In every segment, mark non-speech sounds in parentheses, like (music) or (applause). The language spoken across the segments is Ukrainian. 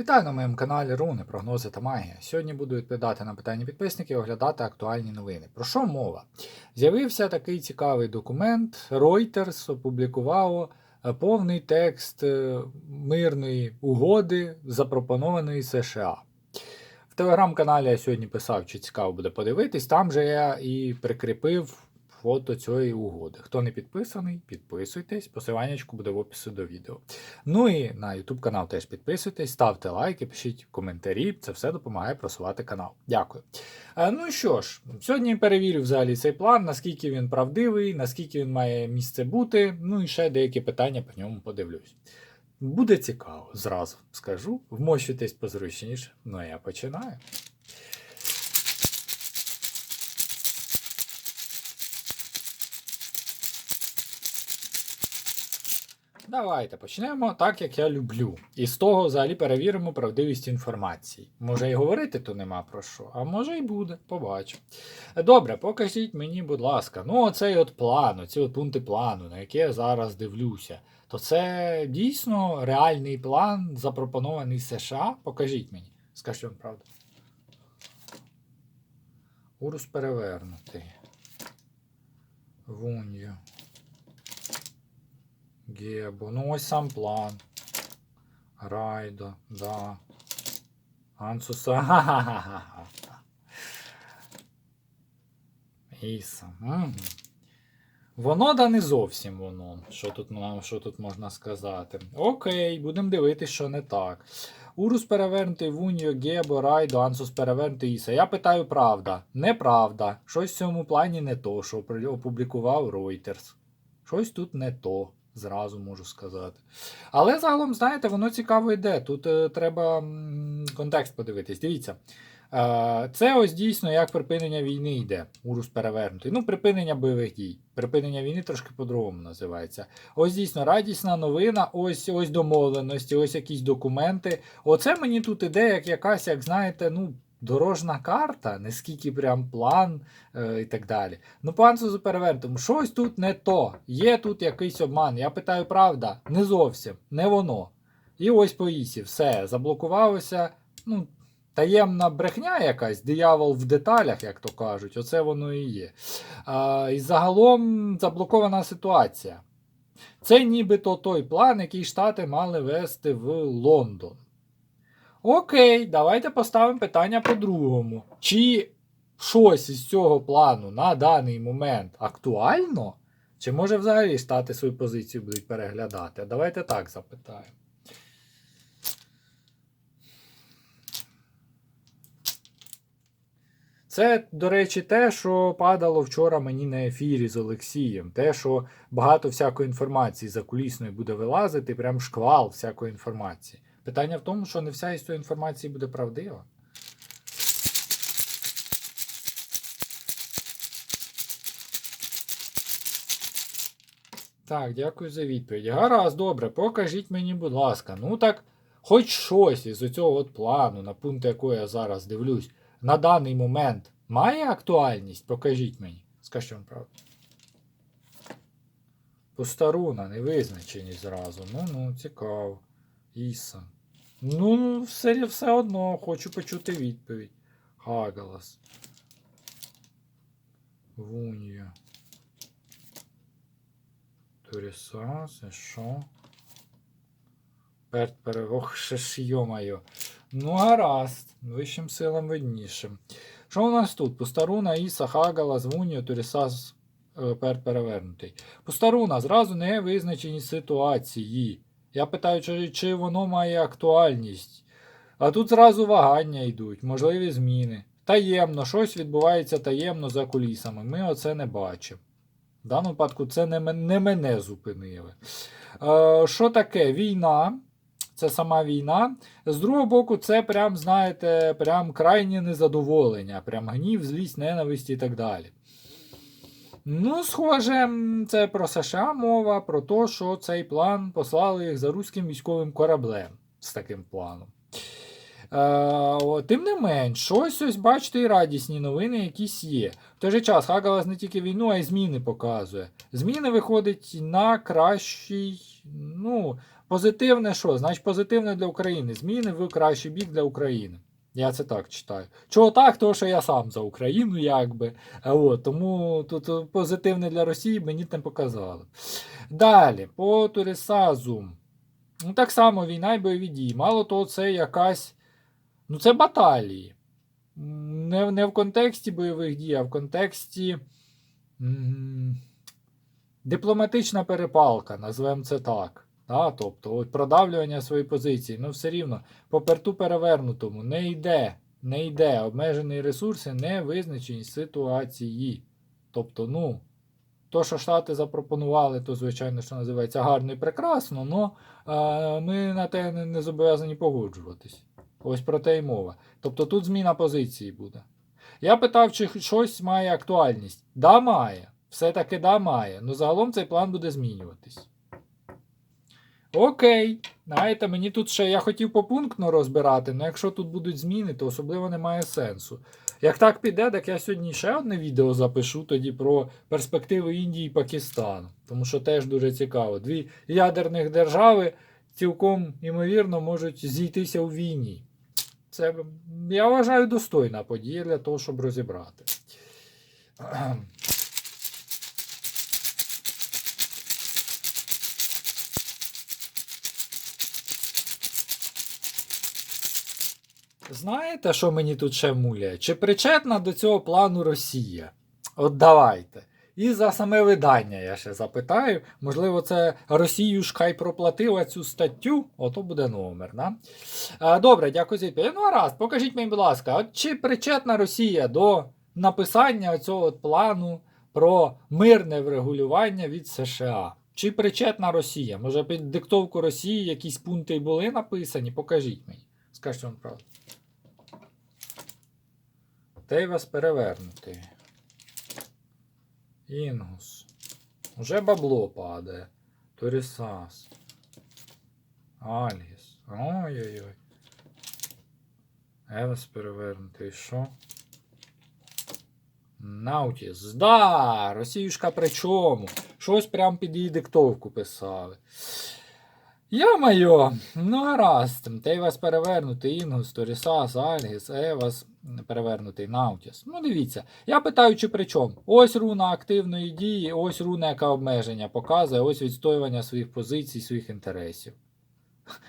Вітаю на моєму каналі Руни, прогнози та магія. Сьогодні буду відповідати на питання підписників і оглядати актуальні новини. Про що мова? З'явився такий цікавий документ. Reuters опублікував е, повний текст е, мирної угоди, запропонованої США. В телеграм-каналі я сьогодні писав, чи цікаво буде подивитись. Там же я і прикріпив фото цієї угоди. Хто не підписаний, підписуйтесь. Посиланнячку буде в описі до відео. Ну і на YouTube канал теж підписуйтесь, ставте лайки, пишіть коментарі. Це все допомагає просувати канал. Дякую. Е, ну що ж, сьогодні перевірю взагалі цей план, наскільки він правдивий, наскільки він має місце бути. Ну і ще деякі питання по ньому подивлюсь. Буде цікаво, зразу скажу. Вмощуйтесь позручніше. Ну а я починаю. Давайте почнемо так, як я люблю. І з того взагалі перевіримо правдивість інформації. Може і говорити то нема про що, а може і буде, побачу. Добре, покажіть мені, будь ласка, ну оцей от план, оці от пункти плану, на які я зараз дивлюся, то це дійсно реальний план, запропонований США. Покажіть мені. Скажіть вам правду. Урус перевернутий. Вунью. Гебо. Ну ось сам план. Райдо, да. Ансуса. (laughs) Іса. Воно да не зовсім воно. Що тут, що тут можна сказати? Окей, будемо дивитися, що не так. Урус перевернутий Вуньо, Гебо, Райдо, Ансус перевернутий Іса. Я питаю, правда. Неправда. Щось в цьому плані не то, що опублікував Reuters. Щось тут не то, зразу можу сказати. Але загалом, знаєте, воно цікаво йде. Тут е, треба контекст подивитись. Дивіться. Е, це ось дійсно як припинення війни йде. Урус перевернутий. Ну, припинення бойових дій. Припинення війни трошки по-другому називається. Ось дійсно радісна новина, ось ось домовленості, ось якісь документи. Оце мені тут іде як якась, як знаєте, ну. Дорожна карта, не скільки прям план е, і так далі. Ну, по Ансузу перевернутому, щось тут не то. Є тут якийсь обман. Я питаю, правда, не зовсім, не воно. І ось по Ісі, все, заблокувалося. Ну, таємна брехня якась, диявол в деталях, як то кажуть, оце воно і є. А, і загалом заблокована ситуація. Це нібито той план, який Штати мали вести в Лондон. Окей, давайте поставимо питання по-другому. Чи щось із цього плану на даний момент актуально? Чи може взагалі Штати свою позицію будуть переглядати? Давайте так запитаємо. Це, до речі, те, що падало вчора мені на ефірі з Олексієм. Те, що багато всякої інформації за кулісною буде вилазити, прям шквал всякої інформації. Питання в тому, що не вся із цієї інформації буде правдива. Так, дякую за відповідь. Гаразд, добре, покажіть мені, будь ласка. Ну так, хоч щось із цього от плану, на пункт якого я зараз дивлюсь, на даний момент має актуальність? Покажіть мені. Скажіть вам правду. Постаруна, невизначеність зразу. Ну, ну, цікаво. Іса. Ну, все, все одно хочу почути відповідь. Хагалас. Вунья. Туріса, це що? Перт (laughs) ще ж йомайо. Ну, гаразд. Вищим силам виднішим. Що у нас тут? Постаруна, Іса, Хагалас, Вунья, Турісас, е, перт перевернутий. Постаруна, зразу не визначені ситуації. Я питаю, чи, чи воно має актуальність. А тут зразу вагання йдуть, можливі зміни. Таємно, щось відбувається таємно за кулісами. Ми оце не бачимо. В даному випадку це не, не мене зупинили. Е, що таке? Війна. Це сама війна. З другого боку, це прям, знаєте, прям крайнє незадоволення, прям гнів, злість, ненависть і так далі. Ну, схоже, це про США мова, про те, що цей план послали їх за руським військовим кораблем з таким планом. Е, тим не менш, щось ось бачите, і радісні новини якісь є. В той же час Хагалас не тільки війну, а й зміни показує. Зміни виходить на кращий, ну, Позитивне що? Значить, позитивне для України. Зміни в кращий бік для України. Я це так читаю. Чого так? Тому що я сам за Україну, якби. От, тому тут е, позитивне для Росії мені не показали. Далі, по Турисазу. Ну, так само війна і бойові дії. Мало того, це якась. Ну, це баталії. Не, не в контексті бойових дій, а в контексті. м, Дипломатична перепалка, назвемо це так. Да? Тобто, от продавлювання своєї позиції, ну все рівно, по перту перевернутому не йде, не йде обмежені ресурси, не визначені ситуації. Тобто, ну, то, що Штати запропонували, то, звичайно, що називається гарно і прекрасно, але ми на те не, не зобов'язані погоджуватись. Ось про те й мова. Тобто тут зміна позиції буде. Я питав, чи щось має актуальність. Да, має. Все-таки да, має. Ну загалом цей план буде змінюватись. Окей. Знаєте, мені тут ще я хотів попунктно розбирати, але якщо тут будуть зміни, то особливо немає сенсу. Як так піде, так я сьогодні ще одне відео запишу тоді про перспективи Індії і Пакистану. Тому що теж дуже цікаво. Дві ядерних держави цілком імовірно можуть зійтися у війні. Це, я вважаю, достойна подія для того, щоб розібрати. Знаєте, що мені тут ще муляє? Чи причетна до цього плану Росія? От давайте. І за саме видання я ще запитаю. Можливо, це Росію ж хай проплатила цю статтю, ото буде номер. Да? А, добре, дякую за відповідь. Ну, гаразд, покажіть мені, будь ласка, от чи причетна Росія до написання цього от плану про мирне врегулювання від США? Чи причетна Росія? Може, під диктовку Росії якісь пункти були написані? Покажіть мені. Скажіть вам правду. Те й вас перевернути. Інгус. Уже бабло падає. Торісас. Альгіс. Ой-ой-ой. Евас перевернутий. Що? Наутіс. Да! Росіюшка при чому? Щось прям під її диктовку писали. Йо-майо, ну гаразд, те вас перевернутий Інгус, Торісас, Альгіс, Евас перевернутий Наутіс. Ну дивіться, я питаю, чи при чому? Ось руна активної дії, ось руна, яка обмеження показує, ось відстоювання своїх позицій, своїх інтересів.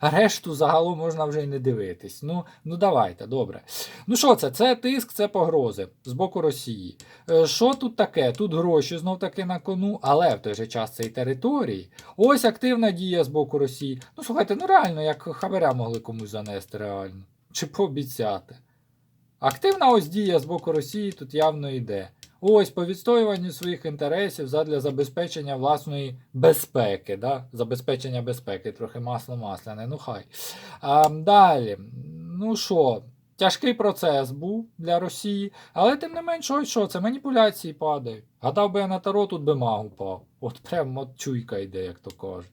Решту загалом можна вже й не дивитись. Ну, ну давайте, добре. Ну що це? Це тиск, це погрози з боку Росії. Е, Що тут таке? Тут гроші знов таки на кону, але в той же час це і території. Ось активна дія з боку Росії. Ну слухайте, ну реально, як хабаря могли комусь занести реально. Чи пообіцяти. Активна ось дія з боку Росії тут явно йде. Ось по відстоюванню своїх інтересів задля забезпечення власної безпеки. Да? Забезпечення безпеки, трохи масло масляне, ну хай. А, далі, ну що, тяжкий процес був для Росії, але тим не менш, ось що, це маніпуляції падають. Гадав би я на таро, тут би маг упав. От прям от чуйка йде, як то кажуть.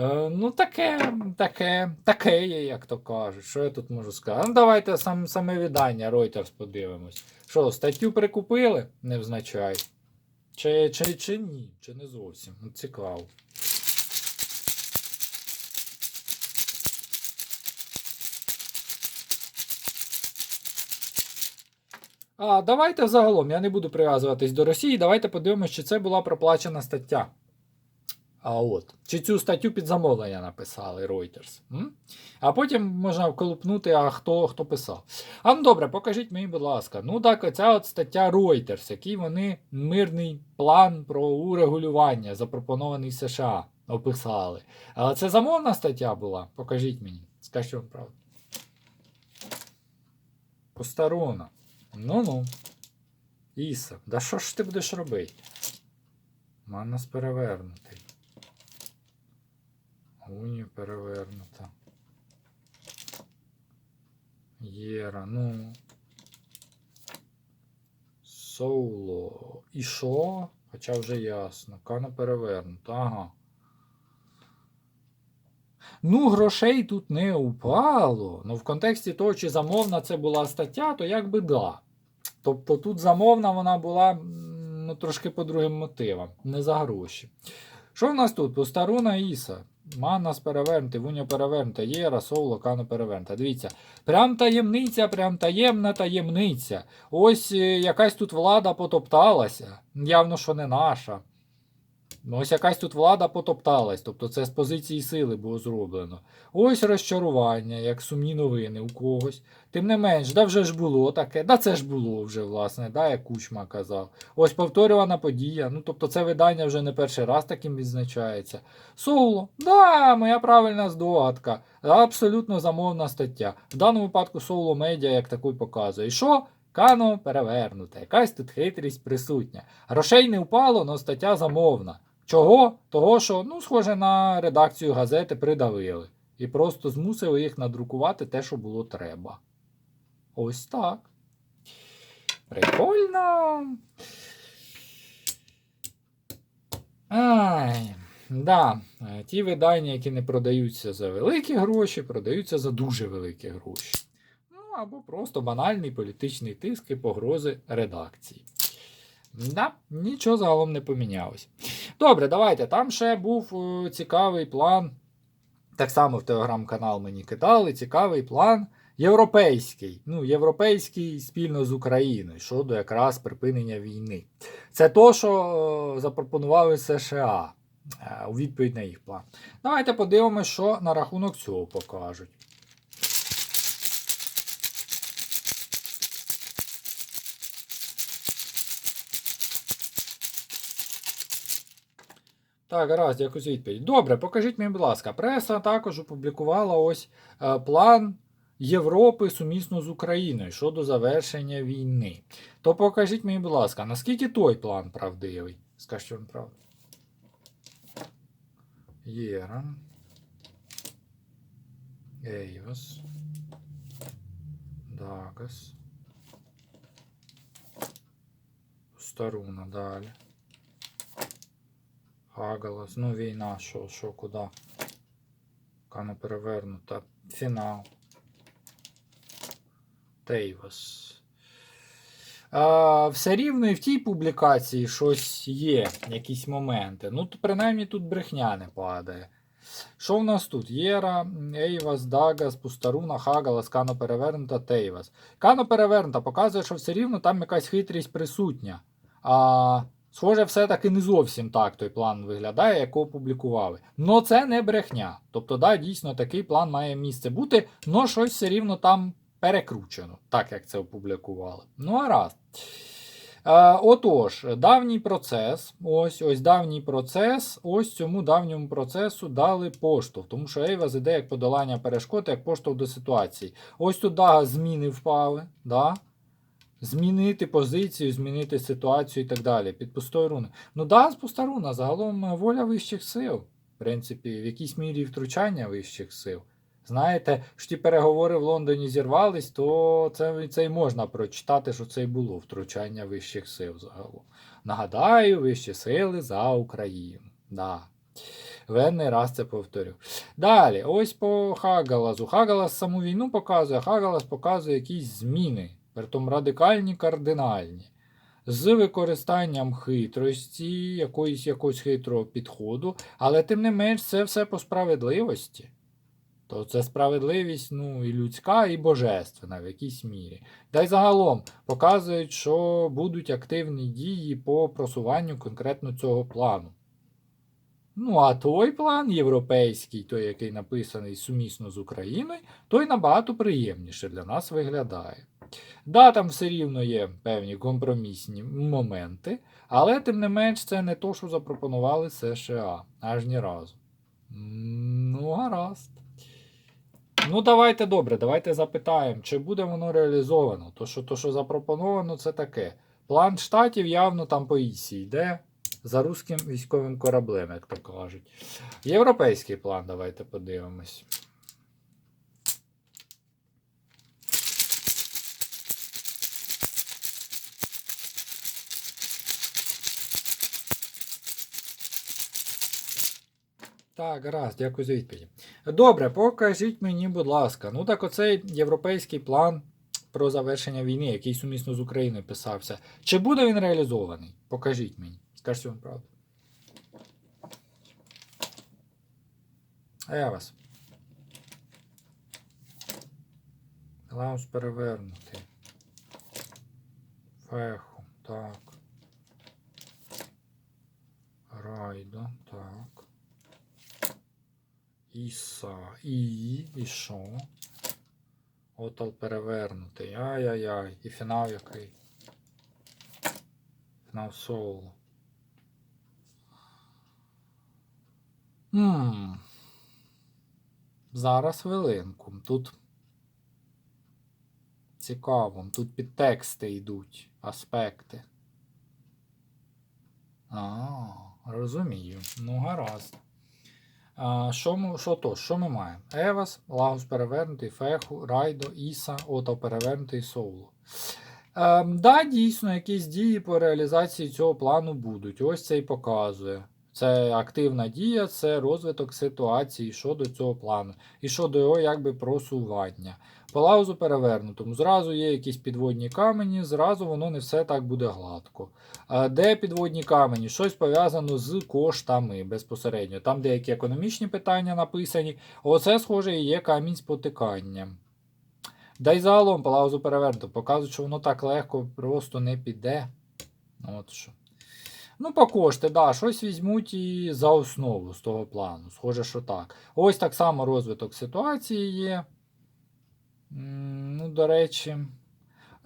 Е, ну, таке, таке, таке є, як то кажуть. Що я тут можу сказати? Ну, давайте сам, саме видання Reuters подивимось. Що, статтю прикупили? Невзначай. Чи, чи, чи ні? Чи не зовсім? Ну, цікаво. А давайте загалом, я не буду прив'язуватись до Росії. Давайте подивимося, чи це була проплачена стаття. А от, чи цю статтю під замовлення написали Reuters. М? А потім можна вколупнути, а хто хто писав. А ну добре, покажіть мені, будь ласка. Ну так, оця от стаття Reuters, який вони мирний план про урегулювання, запропонований США, описали. Але це замовна стаття була. Покажіть мені. Скажіть вам правду. Посторона. Ну-ну. Іса, да що ж ти будеш робити? Манас перевернутий. Уні перевернута. Єра, ну. Соуло. І що? Хоча вже ясно. Кана перевернута. Ага. Ну, грошей тут не упало. Ну, в контексті того, чи замовна це була стаття, то якби да. Тобто тут замовна вона була ну, трошки по другим мотивам, не за гроші. Що в нас тут? Постаруна Іса. Манас перевернути, Вуня перевернута, Єра, Сов, Кано перевернута. Дивіться, прям таємниця, прям таємна таємниця. Ось е, якась тут влада потопталася. Явно, що не наша. Ну, Ось якась тут влада потопталась, тобто це з позиції сили було зроблено. Ось розчарування, як сумні новини у когось. Тим не менш, да вже ж було таке, да це ж було вже, власне, да, як Кучма казав. Ось повторювана подія. Ну, тобто це видання вже не перший раз таким відзначається. Соло, да, моя правильна здогадка. Абсолютно замовна стаття. В даному випадку соло медіа як такий показує. І що? Кано перевернуте. Якась тут хитрість присутня. Грошей не впало, але стаття замовна. Чого? Того, що, ну, схоже на редакцію газети придавили. І просто змусили їх надрукувати те, що було треба. Ось так. Прикольно. Ай, да. е, Ті видання, які не продаються за великі гроші, продаються за дуже великі гроші. Ну, або просто банальний політичний тиск і погрози редакції. Да, нічого загалом не помінялось. Добре, давайте. Там ще був е, цікавий план. Так само в телеграм-канал мені кидали. Цікавий план європейський. Ну, європейський спільно з Україною щодо якраз припинення війни. Це то, що е, запропонували США е, у відповідь на їх план. Давайте подивимося, що на рахунок цього покажуть. Так, гаразд, якось відповідь. Добре, покажіть мені, будь ласка. Преса також опублікувала ось е, план Європи сумісно з Україною щодо завершення війни. То покажіть мені, будь ласка, наскільки той план правдивий? Скажіть, він правда. Єра. Ейвас. Дагас. Старуна далі. Хагалас. Ну, війна, що, що, куди? Кано перевернута. Фінал. Тейвас. А, все рівно і в тій публікації щось є, якісь моменти. Ну, то принаймні тут брехня не падає. Що в нас тут? Єра, Ейвас, Дагас, Пустаруна, Хагалас, Кано перевернута, Тейвас. Кано перевернута показує, що все рівно там якась хитрість присутня. А, схоже, все-таки не зовсім так той план виглядає, якого публікували. Но це не брехня. Тобто, да, дійсно такий план має місце бути, но щось все рівно там перекручено, так як це опублікували. Ну, а раз. Е, отож, давній процес, ось ось давній процес, ось цьому давньому процесу дали поштовх, тому що Ейвас іде як подолання перешкод, як поштовх до ситуації. Ось тут зміни впали, да? Змінити позицію, змінити ситуацію і так далі. Під пустою руни. Ну да, з пуста руна, загалом е, воля вищих сил. В принципі, в якійсь мірі втручання вищих сил. Знаєте, що ті переговори в Лондоні зірвались, то це, це й можна прочитати, що це й було втручання вищих сил загалом. Нагадаю, вищі сили за Україну. Да. Венний раз це повторю. Далі, ось по Хагалазу. Хагалас саму війну показує, Хагалас показує якісь зміни, притом радикальні, кардинальні. З використанням хитрості, якоїсь якогось хитрого підходу, але тим не менш це все по справедливості. То це справедливість ну, і людська, і божественна в якійсь мірі. Та й загалом показують, що будуть активні дії по просуванню конкретно цього плану. Ну, а той план європейський, той, який написаний сумісно з Україною, той набагато приємніше для нас виглядає. Да, там все рівно є певні компромісні моменти, але тим не менш це не то, що запропонували США аж ні разу. Ну, гаразд. Ну, давайте добре, давайте запитаємо, чи буде воно реалізовано. То, що, то, що запропоновано, це таке. План штатів явно там по ІСі йде за руським військовим кораблем, як то кажуть. Європейський план, давайте подивимось. Так, гаразд, дякую за відповідь. Добре, покажіть мені, будь ласка. Ну так оцей європейський план про завершення війни, який сумісно з Україною писався. Чи буде він реалізований? Покажіть мені. Скажіть вам правду. Евас. Лаус перевернутий. Феху, так. Райдо, так. Іса. І. І що? Отал перевернутий. Ай-яй-яй. І фінал який? Фінал соло. Ммм. Зараз хвилинку. Тут цікаво. Тут підтексти йдуть, аспекти. А, розумію. Ну, гаразд. Що, ми, що то? Що ми маємо? Евас, Лагус перевернутий, Феху, Райдо, Іса, Ото перевернутий, Соуло. е, да, дійсно, якісь дії по реалізації цього плану будуть. Ось це і показує. Це активна дія, це розвиток ситуації щодо цього плану і щодо його якби просування. По лаузу перевернутому. Зразу є якісь підводні камені, зразу воно не все так буде гладко. Де підводні камені? Щось пов'язано з коштами безпосередньо. Там деякі економічні питання написані. Оце, схоже, і є камінь спотикання. Да й загалом по лаузу перевернуто. Показують, що воно так легко просто не піде. От що. Ну, по кошти, да, щось візьмуть і за основу з того плану. Схоже, що так. Ось так само розвиток ситуації є. Ну, до речі,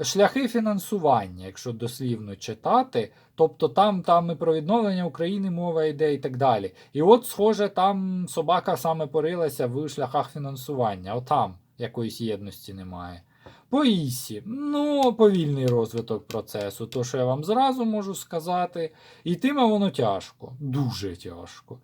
шляхи фінансування, якщо дослівно читати, тобто там, там і про відновлення України мова йде і так далі. І от, схоже, там собака саме порилася в шляхах фінансування. Отам якоїсь єдності немає. По ІСі, ну, повільний розвиток процесу, то що я вам зразу можу сказати. Йтиме воно тяжко, дуже тяжко.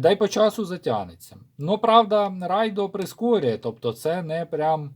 Дай по часу затягнеться. Ну, правда, райдо прискорює, тобто це не прям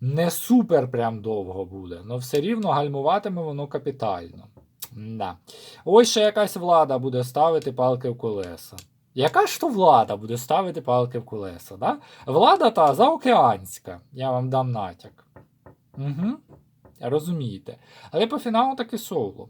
не супер прям довго буде, але все рівно гальмуватиме воно капітально. Да. Ось ще якась влада буде ставити палки в колеса. Яка ж то влада буде ставити палки в колеса? Да? Влада та заокеанська, я вам дам натяк. Угу. Розумієте. Але по фіналу таки соло.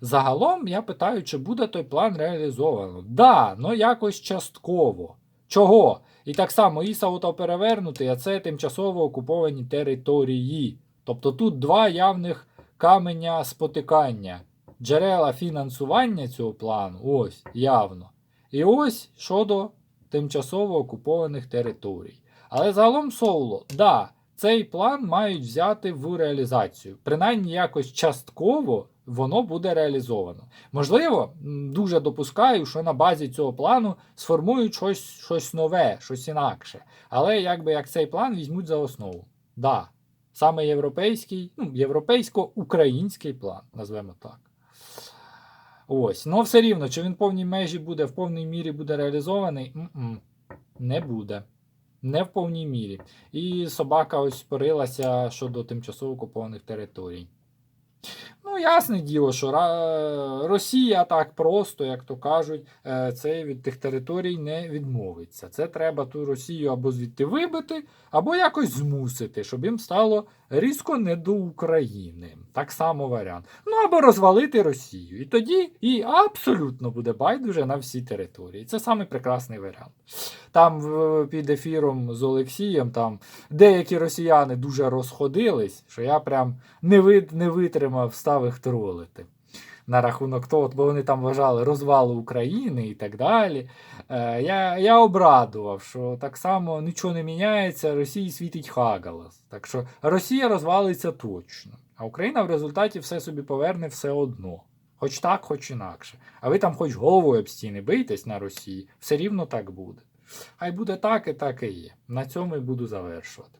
Загалом я питаю, чи буде той план реалізовано. Да, ну якось частково. Чого? І так само Ісаута перевернутий, а це тимчасово окуповані території. Тобто тут два явних каменя спотикання. Джерела фінансування цього плану, ось явно. І ось щодо тимчасово окупованих територій. Але загалом Соуло, да, цей план мають взяти в реалізацію. Принаймні якось частково воно буде реалізовано. Можливо, дуже допускаю, що на базі цього плану сформують щось, щось нове, щось інакше. Але якби як цей план візьмуть за основу. Да, саме європейський, ну, європейсько-український план, назвемо так. Ось, ну все рівно, чи він в повній межі буде, в повній мірі буде реалізований? М-м, не буде. Не в повній мірі. І собака ось порилася щодо тимчасово окупованих територій. Ну, ясне діло, що Росія так просто, як то кажуть, е, це від тих територій не відмовиться. Це треба ту Росію або звідти вибити, або якось змусити, щоб їм стало різко не до України. Так само варіант. Ну або розвалити Росію. І тоді і абсолютно буде байдуже на всі території. Це саме прекрасний варіант. Там під ефіром з Олексієм там деякі росіяни дуже розходились, що я прям не, вит- не витримав, став їх тролити. На рахунок того, бо вони там вважали розвалу України і так далі. Е, я, я обрадував, що так само нічого не міняється, Росії світить хагалас. Так що Росія розвалиться точно. А Україна в результаті все собі поверне все одно. Хоч так, хоч інакше. А ви там хоч головою об стіни бийтесь на Росії, все рівно так буде. Хай буде так і так і є. На цьому і буду завершувати.